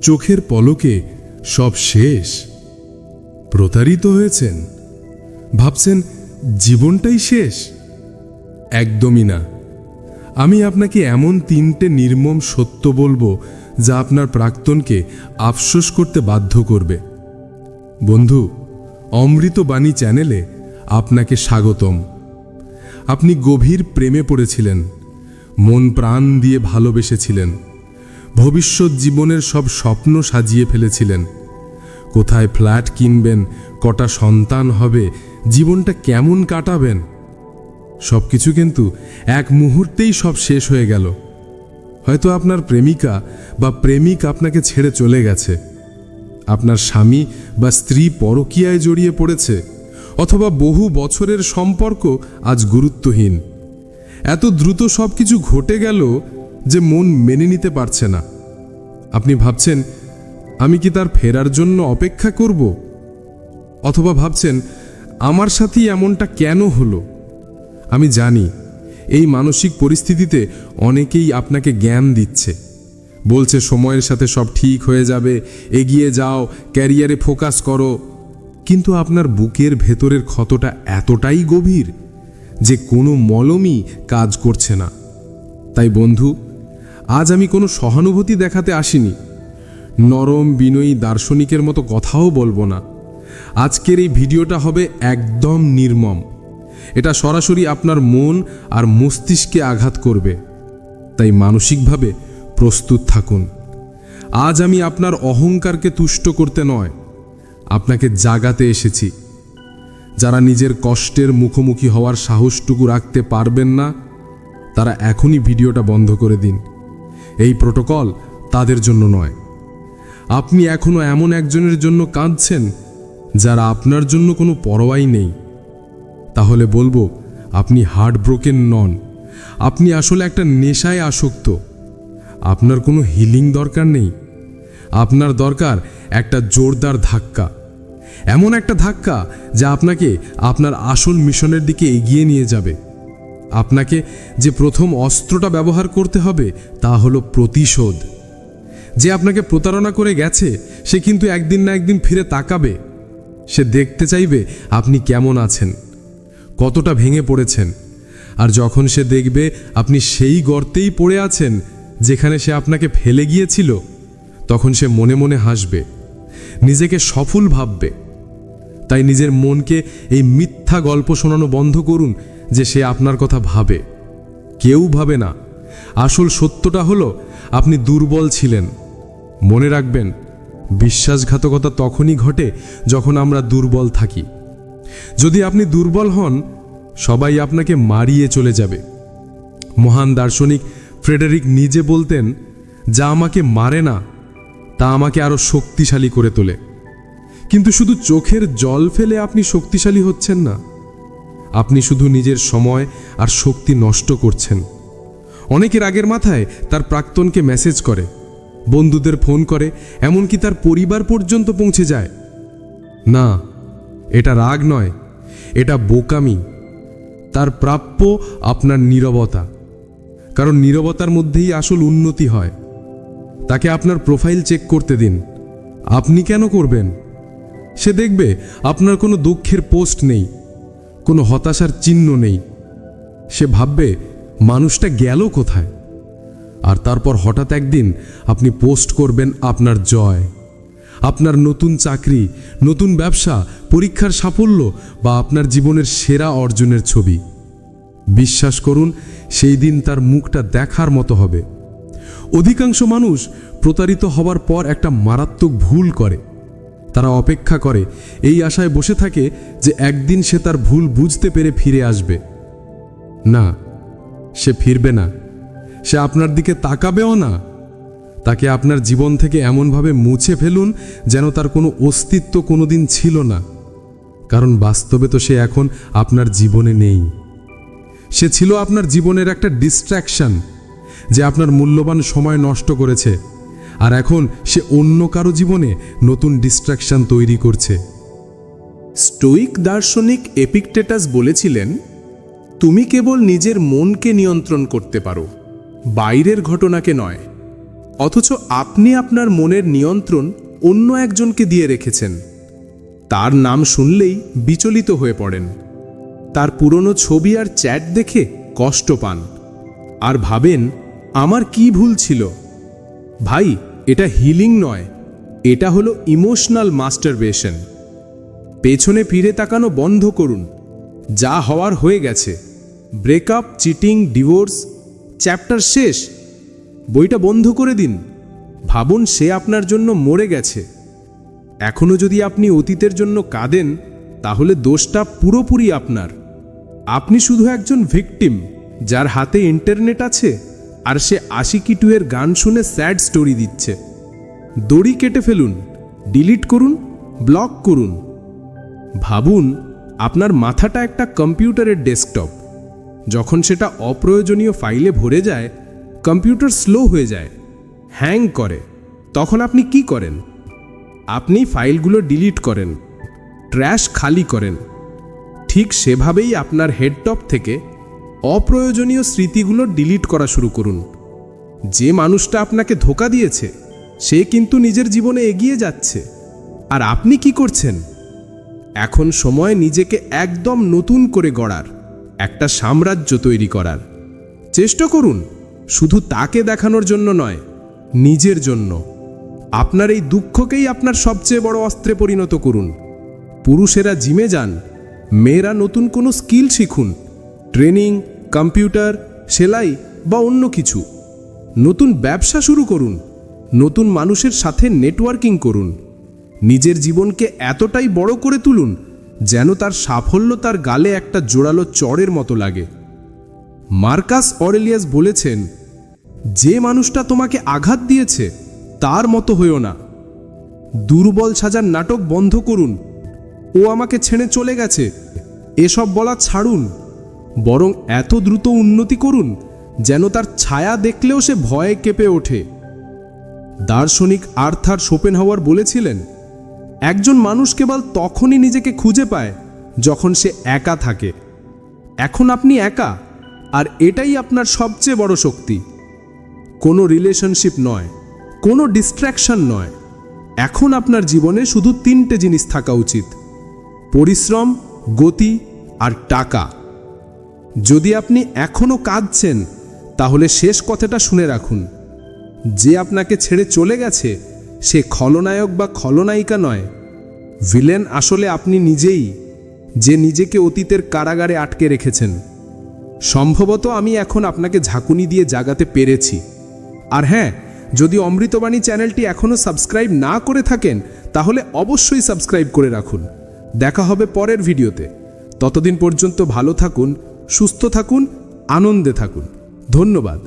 চোখের পলকে সব শেষ। প্রতারিত হয়েছেন। ভাবছেন, জীবনটাই শেষ? একদমই না। আমি আপনাকে এমন তিনটে নির্মম সত্য বলব যা আপনার প্রাক্তনকে আফসোস করতে বাধ্য করবে। বন্ধু অমৃতবাণী চ্যানেলে আপনাকে স্বাগতম। আপনি গভীর প্রেমে পড়েছিলেন, মন প্রাণ দিয়ে ভালোবেসেছিলেন। ভবিষ্যৎ জীবনের সব স্বপ্ন সাজিয়ে ফেলেছিলেন। কোথায় ফ্ল্যাট কিনবেন, কটা সন্তান হবে, জীবনটা কেমন কাটাবেন? সব কিছু কিন্তু এক মুহূর্তেই সব শেষ হয়ে গেল। হয়তো আপনার প্রেমিকা বা প্রেমিক আপনাকে ছেড়ে চলে গেছে। আপনার স্বামী বা স্ত্রী পরকীয়ায় জড়িয়ে পড়েছে, অথবা বহু বছরের সম্পর্ক আজ গুরুত্বহীন। এত দ্রুত সব কিছু ঘটে গেল যে মন মেনে নিতে পারছে না। আপনি ভাবছেন, আমি কি তার ফেরার জন্য অপেক্ষা করব? অথবা ভাবছেন, আমার সাথেই এমনটা কেন হলো? আমি জানি, এই মানসিক পরিস্থিতিতে অনেকেই আপনাকে জ্ঞান দিচ্ছে। বলছে, সময়ের সাথে সব ঠিক হয়ে যাবে, এগিয়ে যাও, ক্যারিয়ারে ফোকাস করো। কিন্তু আপনার বুকের ভেতরের ক্ষতটা এতটাই গভীর যে কোনো মলমই কাজ করছে না। তাই বন্ধু আজ আমি কোনো সহানুভূতি দেখাতে আসিনি। নরম, বিনয়ী, দার্শনিকের মতো কথাও বলব না। আজকের এই ভিডিওটা হবে একদম নির্মম। এটা সরাসরি আপনার মন আর মস্তিষ্কে আঘাত করবে। তাই মানসিকভাবে প্রস্তুত থাকুন। আজ আমি আপনার অহংকারকে তুষ্ট করতে নয়, আপনাকে জাগাতে এসেছি। যারা নিজের কষ্টের মুখোমুখি হওয়ার সাহসটুকু রাখতে পারবেন না, তারা এখনই ভিডিওটা বন্ধ করে দিন। এই প্রোটোকল তাদের জন্য নয়। আপনি এখনও এমন একজনের জন্য কাঁদছেন যারা আপনার জন্য কোনো পরোয়াই নেই। তাহলে বলব, আপনি হার্ট ব্রোকেন নন। আপনি আসলে একটা নেশায় আসক্ত। আপনার কোনো হিলিং দরকার নেই। আপনার দরকার একটা জোরদার ধাক্কা। এমন একটা ধাক্কা যা আপনাকে আপনার আসল মিশনের দিকে এগিয়ে নিয়ে যাবে। আপনাকে যে প্রথম অস্ত্রটা ব্যবহার করতে হবে তা হলো প্রতিশোধ। যে আপনাকে প্রতারণা করে গেছে, সে কিন্তু একদিন না একদিন ফিরে তাকাবে। সে দেখতে চাইবে আপনি কেমন আছেন, কতটা ভেঙে পড়েছেন। আর যখন সে দেখবে আপনি সেই গর্তেই পড়ে আছেন যেখানে সে আপনাকে ফেলে গিয়েছিল, তখন সে মনে মনে হাসবে, নিজেকে সফল ভাববে। তাই নিজের মনকে এই মিথ্যা গল্প শোনানো বন্ধ করুন যে সে আপনার কথা ভাবে। কেউ ভাবে না। আসল সত্যটা হলো, আপনি দুর্বল ছিলেন। মনে রাখবেন, বিশ্বাসঘাতকতা তখনই ঘটে যখন আমরা দুর্বল থাকি। যদি আপনি দুর্বল হন, সবাই আপনাকে মারিয়ে চলে যাবে। মহান দার্শনিক ফ্রেডেরিক নিজে বলতেন, যা আমাকে মারে না, তা আমাকে আরও শক্তিশালী করে তোলে। কিন্তু শুধু চোখের জল ফেলে আপনি শক্তিশালী হচ্ছেন না। আপনি শুধু নিজের সময় আর শক্তি নষ্ট করছেন। অনেকের আগের মাথায় তার প্রাক্তনকে মেসেজ করে, বন্ধুদের ফোন করে, এমনকি তার পরিবার পর্যন্ত পৌঁছে যায়। না, এটা রাগ নয়, এটা বোকামি। তার প্রাপ্য আপনার নীরবতা, কারণ নীরবতার মধ্যেই আসল উন্নতি হয়। তাকে আপনার প্রোফাইল চেক করতে দিন। আপনি কেন করবেন? সে দেখবে আপনার কোনো দুঃখের পোস্ট নেই। কোনো হতাশার চিহ্ন নেই। সে ভাববে, মানুষটা গেল কোথায়? আর তারপর হঠাৎ একদিন আপনি পোস্ট করবেন আপনার জয়। আপনার নতুন চাকরি, নতুন ব্যবসা, পরীক্ষার সাফল্য বা আপনার জীবনের সেরা অর্জনের ছবি। বিশ্বাস করুন, সেই দিন তার মুখটা দেখার মতো হবে। অধিকাংশ মানুষ প্রতারিত হওয়ার পর একটা মারাত্মক ভুল করে। তারা অপেক্ষা করে। এই আশায় বসে থাকে যে একদিন সে তার ভুল বুঝতে পেরে ফিরে আসবে। না, সে ফিরবে না। সে আপনার দিকে তাকাবেও না। তাকে আপনার জীবন থেকে এমনভাবে মুছে ফেলুন যেন তার কোনো অস্তিত্ব কোনোদিন ছিল না। কারণ বাস্তবে তো সে এখন আপনার জীবনে নেই। সে ছিল আপনার জীবনের একটা ডিস্ট্র্যাকশন যে আপনার মূল্যবান সময় নষ্ট করেছে। আর এখন সে অন্য কারও জীবনে নতুন ডিস্ট্রাকশন তৈরি করছে। স্টোইক দার্শনিক এপিকটেটাস বলেছিলেন, তুমি কেবল নিজের মনকে নিয়ন্ত্রণ করতে পারো, বাইরের ঘটনাকে নয়, অথচ আপনি আপনার মনের নিয়ন্ত্রণ অন্য একজনকে দিয়ে রেখেছেন। তার নাম শুনলেই বিচলিত হয়ে পড়েন। তার পুরনো ছবি আর চ্যাট দেখে কষ্ট পান। আর ভাবেন, আমার কি ভুল ছিল? ভাই এটা হিলিং নয়, এটা হলো ইমোশনাল মাস্টারবেশন। পেছনে ফিরে তাকানো বন্ধ করুন, যা হওয়ার হয়ে গেছে। ব্রেকআপ, চিটিং, ডিভোর্স, চ্যাপ্টার শেষ। বইটা বন্ধ করে দিন। ভাবুন সে আপনার জন্য মরে গেছে। এখনও যদি আপনি অতীতের জন্য কাঁদেন, তাহলে দোষটা পুরোপুরি আপনার। আপনি শুধু একজন ভিকটিম, যার হাতে ইন্টারনেট আছে। আর সে আশিকি টু এর গান শুনে স্যাড স্টোরি দিচ্ছে। দড়ি কেটে ফেলুন, ডিলিট করুন, ব্লক করুন। ভাবুন, আপনার মাথাটা একটা কম্পিউটারের ডেস্কটপ। যখন সেটা অপ্রয়োজনীয় ফাইলে ভরে যায়, কম্পিউটার স্লো হয়ে যায়, হ্যাং করে। তখন আপনি কি করেন? আপনি ফাইলগুলো ডিলিট করেন, ট্র্যাশ খালি করেন। ঠিক সেভাবেই আপনার হেডটপ থেকে অপ্রয়োজনীয় স্মৃতিগুলো ডিলিট করা শুরু করুন। যে মানুষটা আপনাকে ধোকা দিয়েছে, সে কিন্তু নিজের জীবনে এগিয়ে যাচ্ছে। আর আপনি কি করছেন? এখন সময় নিজেকে একদম নতুন করে গড়ার, একটা সাম্রাজ্য তৈরি করার। চেষ্টা করুন, শুধু তাকে দেখানোর জন্য নয়, নিজের জন্য। আপনার এই দুঃখকেই আপনার সবচেয়ে বড় অস্ত্রে পরিণত করুন। পুরুষেরা জিমে যান, মেয়েরা নতুন কোনো স্কিল শিখুন। ট্রেনিং কম্পিউটার, সেলাই বা অন্য কিছু। নতুন ব্যবসা শুরু করুন। নতুন মানুষের সাথে নেটওয়ার্কিং করুন। নিজের জীবনকে এতটাই বড় করে তুলুন যেন তার সাফল্য তার গালে একটা জোরালো চড়ের মতো লাগে। মার্কাস অরেলিয়াস বলেছেন, যে মানুষটা তোমাকে আঘাত দিয়েছে, তার মতো হইও না। দুর্বল সাজার নাটক বন্ধ করুন। ও আমাকে ছেড়ে চলে গেছে। এসব বলা ছাড়ুন। বরং এত দ্রুত উন্নতি করুন, যেন তার ছায়া দেখলেও সে ভয়ে কেঁপে ওঠে। দার্শনিক আর্থার শোপেনহাওয়ার বলেছিলেন, একজন মানুষ কেবল তখনই নিজেকে খুঁজে পায় যখন সে একা থাকে। এখন আপনি একা, আর এটাই আপনার সবচেয়ে বড় শক্তি। কোনো রিলেশনশিপ নয়, কোনো ডিস্ট্র্যাকশন নয়। এখন আপনার জীবনে শুধু তিনটে জিনিস থাকা উচিত, পরিশ্রম, গতি আর টাকা। যদি আপনি এখনও কাঁদছেন, তাহলে শেষ কথাটা শুনে রাখুন। যে আপনাকে ছেড়ে চলে গেছে, সে খলনায়ক বা খলনায়িকা নয়। ভিলেন আসলে আপনি নিজেই, যে নিজেকে অতীতের কারাগারে আটকে রেখেছেন। সম্ভবত আমি এখন আপনাকে ঝাঁকুনি দিয়ে জাগাতে পেরেছি। আর হ্যাঁ যদি অমৃতবাণী চ্যানেলটি এখনও সাবস্ক্রাইব না করে থাকেন, তাহলে অবশ্যই সাবস্ক্রাইব করে রাখুন। দেখা হবে পরের ভিডিওতে। ততদিন পর্যন্ত ভালো থাকুন সুস্থ থাকুন আনন্দে থাকুন। ধন্যবাদ।